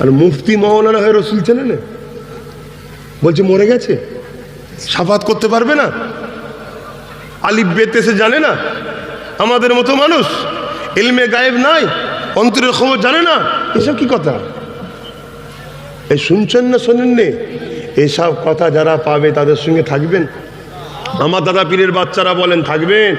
আর মুফতি মৌলানা হয়ে রসুল চেনে না বলছে, মরে গেছে। সাফাত করতে পারবে না? আলিফ বেতেসে জানে না? আমাদের মতো মানুষ এলমে গায়েব নাই, অন্তরের খবর জানে না? এসব কি কথা? এই শুনছেন না শোনেন নে? এসব কথা যারা পাবে তাদের সঙ্গে থাকবেন। আমার দাদা পীরের বাচ্চারা বলেন, থাকবেন।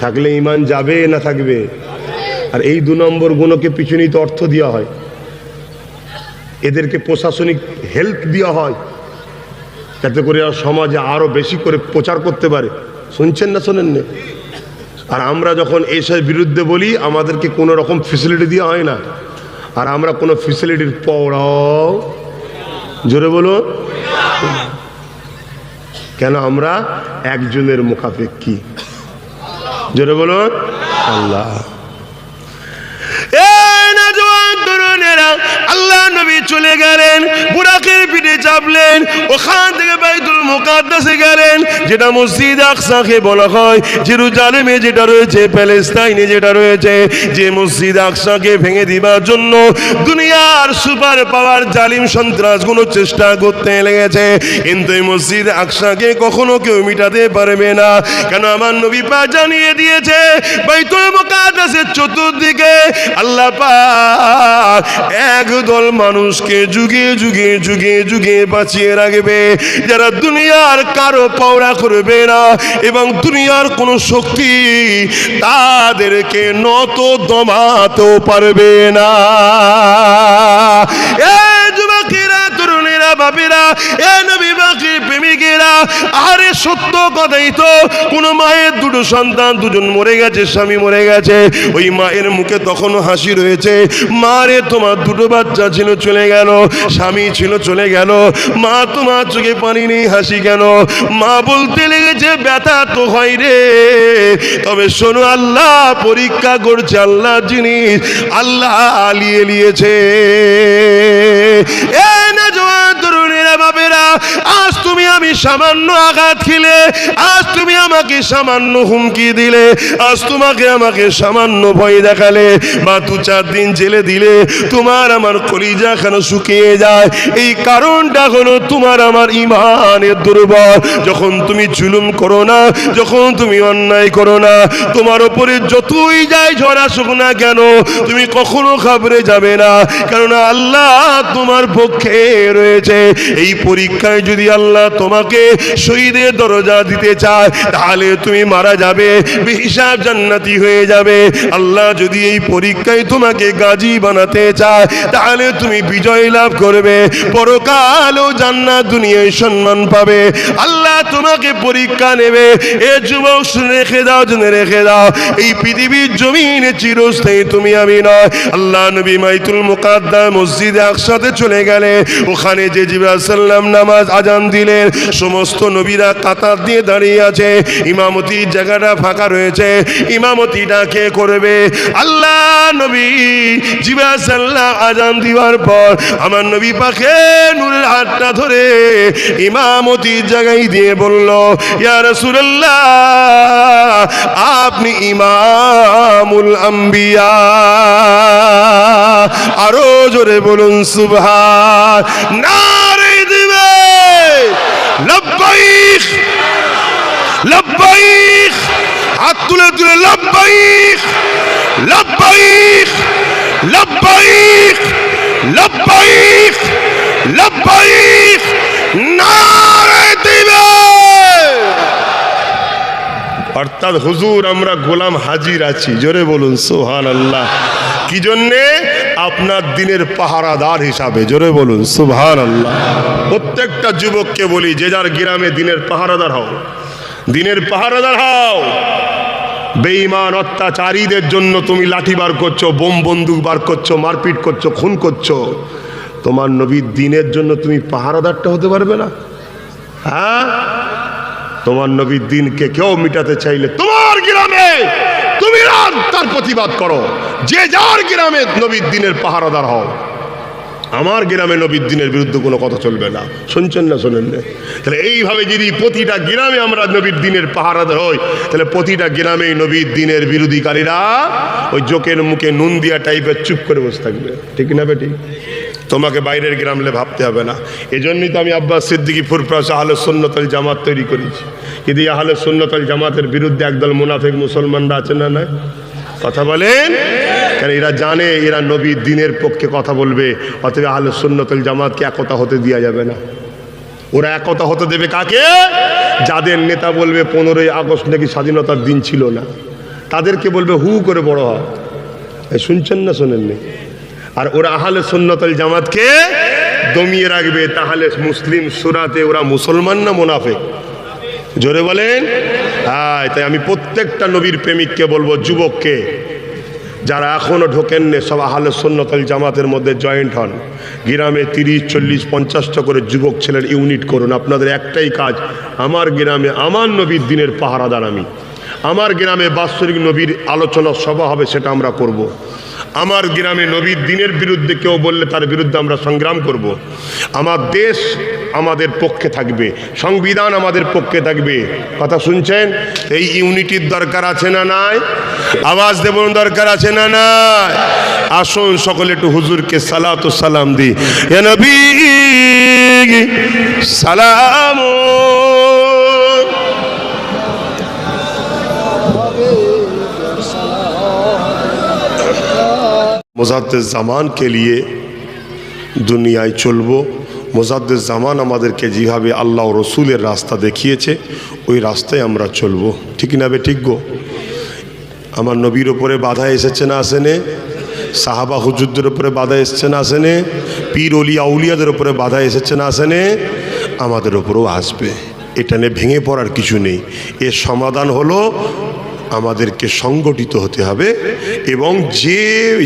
থাকলে ইমান যাবে না থাকবে? আর এই দু নম্বর গুণকে পিছনেই তো অর্থ দেওয়া হয়। এদেরকে প্রশাসনিক হেল্প দেওয়া হয়, যাতে করে সমাজে আরও বেশি করে প্রচার করতে পারে। শুনছেন না শোনেন না? আর আমরা যখন এসবের বিরুদ্ধে বলি, আমাদেরকে কোনো রকম ফেসিলিটি দেওয়া হয় না। আর আমরা কোনো ফেসিলিটির পড়াও, জোরে বলো কেন আমরা একজনের মুখাপেক্ষী? জোরে বলো আল্লাহ। চলে গেলেন, বুরাকের পিঠে চাপলেন, ওখান থেকে বাইতুল মুকাদ্দাসে গেলেন, যেটা মসজিদ আকসাকে বলা হয়, জেরুজালেমে যেটা রয়েছে, প্যালেস্তাইনে যেটা রয়েছে, যে মসজিদ আকসাকে ভেঙে দিবার জন্য দুনিয়ার সুপার পাওয়ার জালিম সন্ত্রাসগুলো চেষ্টা করতে লেগেছে। কিন্তু এই মসজিদ আকসাকে কখনো কেউ মিটাতে পারবে না। কেন আমার নবী পা জানিয়ে দিয়েছে, বাইতুল মুকাদ্দাসের চতুর্দিকে, আল্লাহ একদল মানুষকে যুগে যুগে যুগে যুগে বাঁচিয়ে রাখবে। যারা দুনিয়ার কারও পাওরা করবে না এবং দুনিয়ার কোনো শক্তি তাদেরকে নত দমাতেও পারবে না। এ যুবকেরা, তরুণেরা বাপেরা এ নবী আরে সত্য কথাই তো, কোনো মায়ের দুটো সন্তান, দুজন মরে গেছে, স্বামী মরে গেছে, ওই মায়ের মুখে তখনও হাসি রয়েছে, মারে তোমার দুটো বাচ্চা ছিল, চলে গেল, স্বামী ছিল, চলে গেল, মা তোমার চোখে পানি নেই, হাসি কেন? মা বলতে লেগেছে, ব্যথা তো হয় রে। তবে শোনো, আল্লাহ পরীক্ষা করছে, আল্লাহ জিনিস, আল্লাহ আলিয়ে নিয়েছে। এ না জওয়ান বাবেরা আজ তুমি আমি সামান্য আঘাত আজ তুমি আমাকে সামান্য হুমকি দিলে, আজ তোমাকে আমাকে সামান্য ভয় দেখালে, বা দু চার দিন জেলে দিলে, তোমার আমার কলিজা কেন শুকিয়ে যায়। এই কারণটা হলো তোমার আমার ইমানের দুর্বল। যখন তুমি জুলুম করো না, যখন তুমি অন্যায় করো না, তোমার ওপরে যতই যায় ঝড় আসুক না কেন, তুমি কখনো খাবরে যাবে না। কেননা আল্লাহ তোমার পক্ষে রয়েছে। এই পরীক্ষায় যদি আল্লাহ তোমাকে শহীদের দরজা দিতে চায়, তাহলে তুমি মারা যাবে হিসাব জান্নাতি হয়ে যাবে। আল্লাহ যদি এই পরীক্ষায় তোমাকে গাজী বানাতে চায়, তাহলে তুমি বিজয় লাভ করবে পরকাল ও জান্নাত দুনিয়ায় সম্মান পাবে। আল্লাহ তোমাকে পরীক্ষা নেবে, এ যুবক শুনে রেখে দাও, জেনে রেখে দাও, এই পৃথিবীর জমিনে চিরস্থায়ী তুমি আমি নয়। আল্লাহ নবী মাইতুল মুকাদ্দা মসজিদে একসাথে চলে গেলে, ওখানে যে জিবাসাল্লাম নামাজ আজান দিলেন। সমস্ত নবীরা কাতার দিয়ে দাঁড়িয়ে আছে। ইমামতির জায়গাটা ফাঁকা রয়েছে। ইমামতিটা কে করবে। আল্লাহ নবী জিবাসাল্লাম আজান দিবার পর আমার নবী পাখে নূরের হাতটা ধরে ইমামতির জায়গায় দিয়ে বলল, ইয়া রাসূলুল্লাহ, আপনি ইমামুল আম্বিয়া। আরও জোরে বলুন নারে দিবে লব্বাইক লব্বাইক হাত তুলে তুলে লব্বাইক লব্বাইক লব্বাইক লব্বাইক লব্বাইক নারে দিবে অর্থাৎ হুজুর, আমরা গোলাম হাজির আছি। জোরে বলুন সোহান আল্লাহ কি জন্যে? আপনার দিনের পাহারাদার হিসাবে, জোরে বলুন সুবহান আল্লাহ প্রত্যেকটা যুবককে বলি, যে যার গ্রামে দিনের পাহারাদার হও, দিনের পাহারাদার হও। বেঈমান অত্যাচারীদের জন্য তুমি লাঠি বার করছ, বোম বন্দুক বার করছ, মারপিট করছ, খুন করছ। তোমার নবীর দিনের জন্য তুমি পাহারাদারটা হতে পারবে না। হ্যাঁ? তোমার নবীর দিনকে কেউ মিটাতে চাইলে তোমার গ্রামে তুমি তার প্রতিবাদ করো। যে যার গ্রামে নবীর দিনের পাহারাদার হও। আমার গ্রামে নবীর দিনের বিরুদ্ধে কোনো কথা চলবে না। শুনছেন না, শোনেন না? তাহলে এইভাবে যদি প্রতিটা গ্রামে আমরা নবীর দিনের পাহারাদার হই, তাহলে প্রতিটা গ্রামেই নবীর দিনের বিরোধীকারীরা ওই জোকের মুখে নুন দিয়া টাইপের চুপ করে বসে থাকবে। ঠিক না বেটি? তোমাকে বাইরের গ্রামলে ভাবতে হবে না। এজন্যই তো আমি আব্বাস সিদ্দিকি ফুরপ্রাস আহলে সুন্নতল জামাত তৈরি করেছি। কিন্তু আহলে সুন্নতল জামাতের বিরুদ্ধে একদল মুনাফিক মুসলমানরা আছে না না কথা বলেন? কারণ এরা জানে, এরা নবীর দিনের পক্ষে কথা বলবে, অতএব আহলে সুন্নতল জামাতকে একতা হতে দেওয়া যাবে না। ওরা একতা হতে দেবে কাকে? যাদের নেতা বলবে পনেরোই আগস্ট নাকি স্বাধীনতার দিন ছিল না। তাদেরকে বলবে হু করে বড় হয় শুনছেন না শোনেননি? আর ওরা আহলে সুন্নতল জামাতকে দমিয়ে রাখবে, তাহলে মুসলিম সুরাতে ওরা মুসলমান না মুনাফেক? জোরে বলেন? হ্যাঁ তাই আমি প্রত্যেকটা নবীর প্রেমিককে বলব, যুবককে, যারা এখনও ঢোকেননি, সব আহলে সুন্নতল জামাতের মধ্যে জয়েন্ট হন। গ্রামে তিরিশ, চল্লিশ, পঞ্চাশটা করে যুবক ছেলের ইউনিট করুন। আপনাদের একটাই কাজ, আমার গ্রামে আমার নবীর দিনের পাহারাদার আমি। আমার গ্রামে বাৎসরিক নবীর আলোচনা সভা হবে, সেটা আমরা করব। আমার গ্রামে নবীর দিনের বিরুদ্ধে কেউ বললে তার বিরুদ্ধে আমরা সংগ্রাম করব। আমার দেশ আমাদের পক্ষে থাকবে, সংবিধান আমাদের পক্ষে থাকবে। কথা শুনছেন? এই ইউনিটির দরকার আছে না নাই? আওয়াজ দেবন দরকার আছে না নাই? আসুন সকলে একটু হুজুরকে সালাত সালাম দি এ নবী, সালাম মোজাদ্দের জামানকে নিয়ে দুনিয়ায় চলবো। জামান আমাদেরকে যেভাবে আল্লাহ রসুলের রাস্তা দেখিয়েছে, ওই রাস্তায় আমরা চলবো। ঠিক না বে ঠিক গো? আমার নবীর ওপরে বাধা এসেছে না আসেনে? সাহাবা হুজুরদের উপরে বাধা এসছে না আসেনে? পীর অলিয়া আউলিয়াদের ওপরে বাধা এসেছে না আসেনে? আমাদের ওপরেও আসবে। এটা নিয়ে ভেঙে পড়ার কিছু নেই। এর সমাধান হলো আমাদেরকে সংগঠিত হতে হবে এবং যে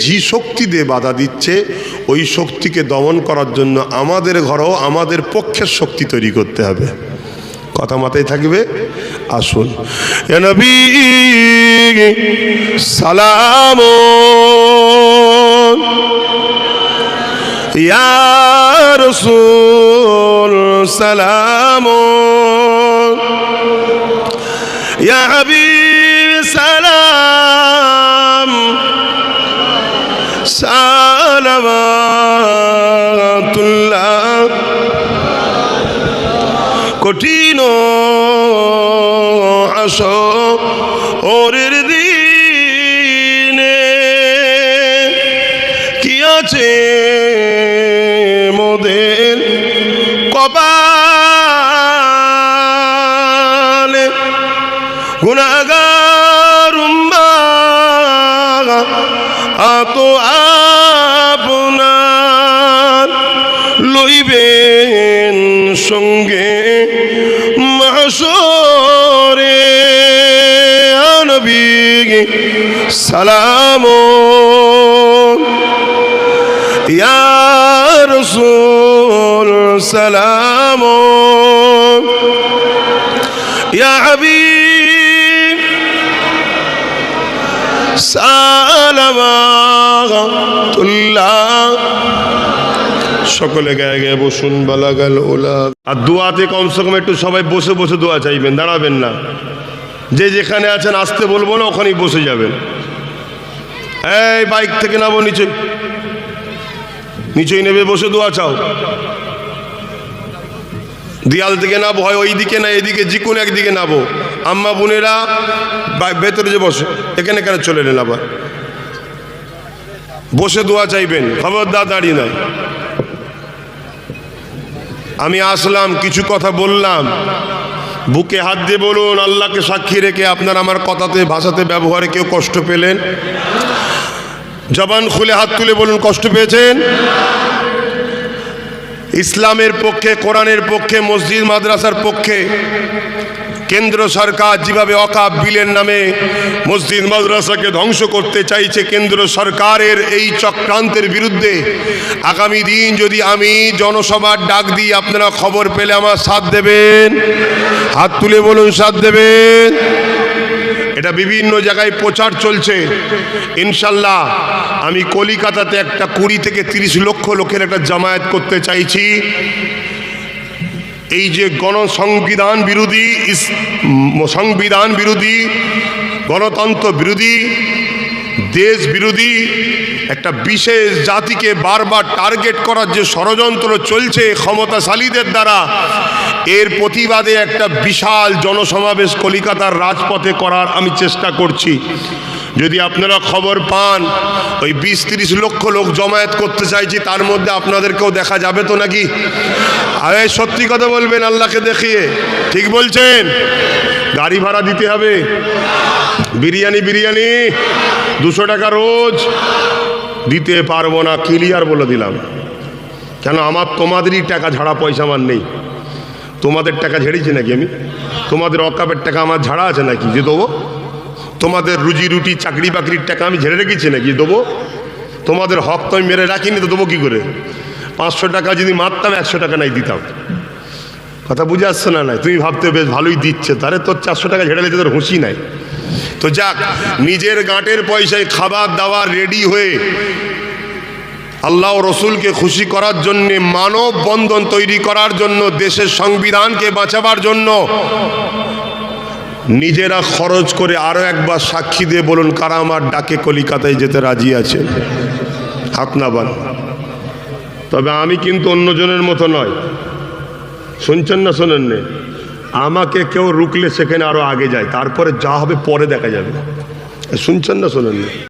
যে শক্তি দিয়ে বাধা দিচ্ছে, ওই শক্তিকে দমন করার জন্য আমাদের ঘরেও আমাদের পক্ষের শক্তি তৈরি করতে হবে। কথা মাথায় থাকবে? আসুন। সালাম। সালাম। কঠিন আস ওরের দিনে। কি আছে মোদের কপালে? গুণাগার আত আপনার লইবেন সঙ্গে। সালাম। ইয়া রসুল, সালাম। ইয়া হাবিব, সালামাতুল্লাহ। সকলে গায়ে গায়ে বসুন বলা গেল ওলা। আর দোয়াতে কমসে কম একটু সবাই বসে বসে দোয়া চাইবেন, দাঁড়াবেন না। যে যেখানে আছেন, আসতে বলব না, ওখানেই বসে যাবেন। এই বাইক থেকে নামো নিচে। নিচেই নেবে বসে দোয়া চাও। দিয়াল থেকে নাবো হয় ওই দিকে না এদিকে, যে কোনো একদিকে নাবো আম্মা বোনেরা ভেতরে যে বসে, এখানে এখানে চলে এলেন আবার? বসে দোয়া চাইবেন, খবরদার দাঁড়িয়ে নাই। আমি আসলাম, কিছু কথা বললাম। বুকে হাত দিয়ে বলুন, আল্লাহকে সাক্ষী রেখে আপনার আমার কথাতে, ভাষাতে ব্যবহারে কেউ কষ্ট পেলেন? জবান খুলে হাত তুলে বলুন, কষ্ট পেয়েছেন? ইসলামের পক্ষে, কোরআনের পক্ষে, মসজিদ, মাদ্রাসার পক্ষে কেন্দ্র সরকার যেভাবে অকাপ বিলের নামে মসজিদ মাদ্রাসাকে ধ্বংস করতে চাইছে, কেন্দ্র সরকারের এই চক্রান্তের বিরুদ্ধে, আগামী দিন যদি আমি জনসভার ডাক দিই আপনারা খবর পেলে আমার সাথ দেবেন, হাত তুলে বলুন সাথ দেবেন। এটা বিভিন্ন জায়গায় প্রচার চলছে। ইনশাল্লাহ আমি কলিকাতাতে একটা কুড়ি থেকে তিরিশ লক্ষ লোকের একটা জামায়াত করতে চাইছি। এই যে গণ সংবিধান বিরোধী সংবিধান বিরোধী, গণতন্ত্র বিরোধী, দেশ বিরোধী, একটা বিশেষ জাতিকে বারবার টার্গেট করার যে ষড়যন্ত্র চলছে ক্ষমতাশালীদের দ্বারা, এর প্রতিবাদে একটা বিশাল জনসমাবেশ কলিকাতার রাজপথে করার আমি চেষ্টা করছি। যদি আপনারা খবর পান, ওই বিশ তিরিশ লক্ষ লোক জমায়েত করতে চাইছি, তার মধ্যে আপনাদেরকেও দেখা যাবে তো নাকি? আরে, সত্যি কথা বলবেন, আল্লাহকে দেখিয়ে। ঠিক বলছেন? গাড়ি ভাড়া দিতে হবে। বিরিয়ানি বিরিয়ানি, দুশো টাকা রোজ। দিতে পারব না, ক্লিয়ার বলে দিলাম। কেন, আমার তোমাদেরই টাকা ঝাড়া পয়সা আমার নেই। তোমাদের টাকা ঝেড়েছি নাকি আমি? তোমাদের অকাপের টাকা আমার ঝাড়া আছে নাকি? যে দেবো? তোমাদের রুজি রুটি, চাকরি বাকরির টাকা আমি ঝেড়ে রেখেছি নাকি দেবো? তোমাদের হক তো আমি মেরে রাখিনি তো দেবো কী করে? পাঁচশো টাকা যদি মারতাম, একশো টাকা নাই দিতাম। কথা বুঝে আসছে না নাই? তুমি ভাবতে বেশ ভালোই দিচ্ছে। তারে তোর চারশো টাকা ঝেড়ে দিতে তোর হুঁশি নাই। তো যাক, নিজের গাঁটের পয়সায় খাবার দাবার রেডি হয়ে আল্লাহ রসুলকে খুশি করার জন্যে মানব বন্ধন তৈরি করার জন্য, দেশের সংবিধানকে বাঁচাবার জন্য নিজেরা খরচ করে আরও একবার সাক্ষী দিয়ে বলুন, কারা আমার ডাকে কলিকাতায় যেতে রাজি আছে হাত তবে আমি কিন্তু অন্যজনের মতো নয়। শুনছেন না শোনেন নে? আমাকে কেউ রুকলে সেখানে আরও আগে যায়, তারপরে যা হবে পরে দেখা যাবে। শুনছেন না শোনেন না?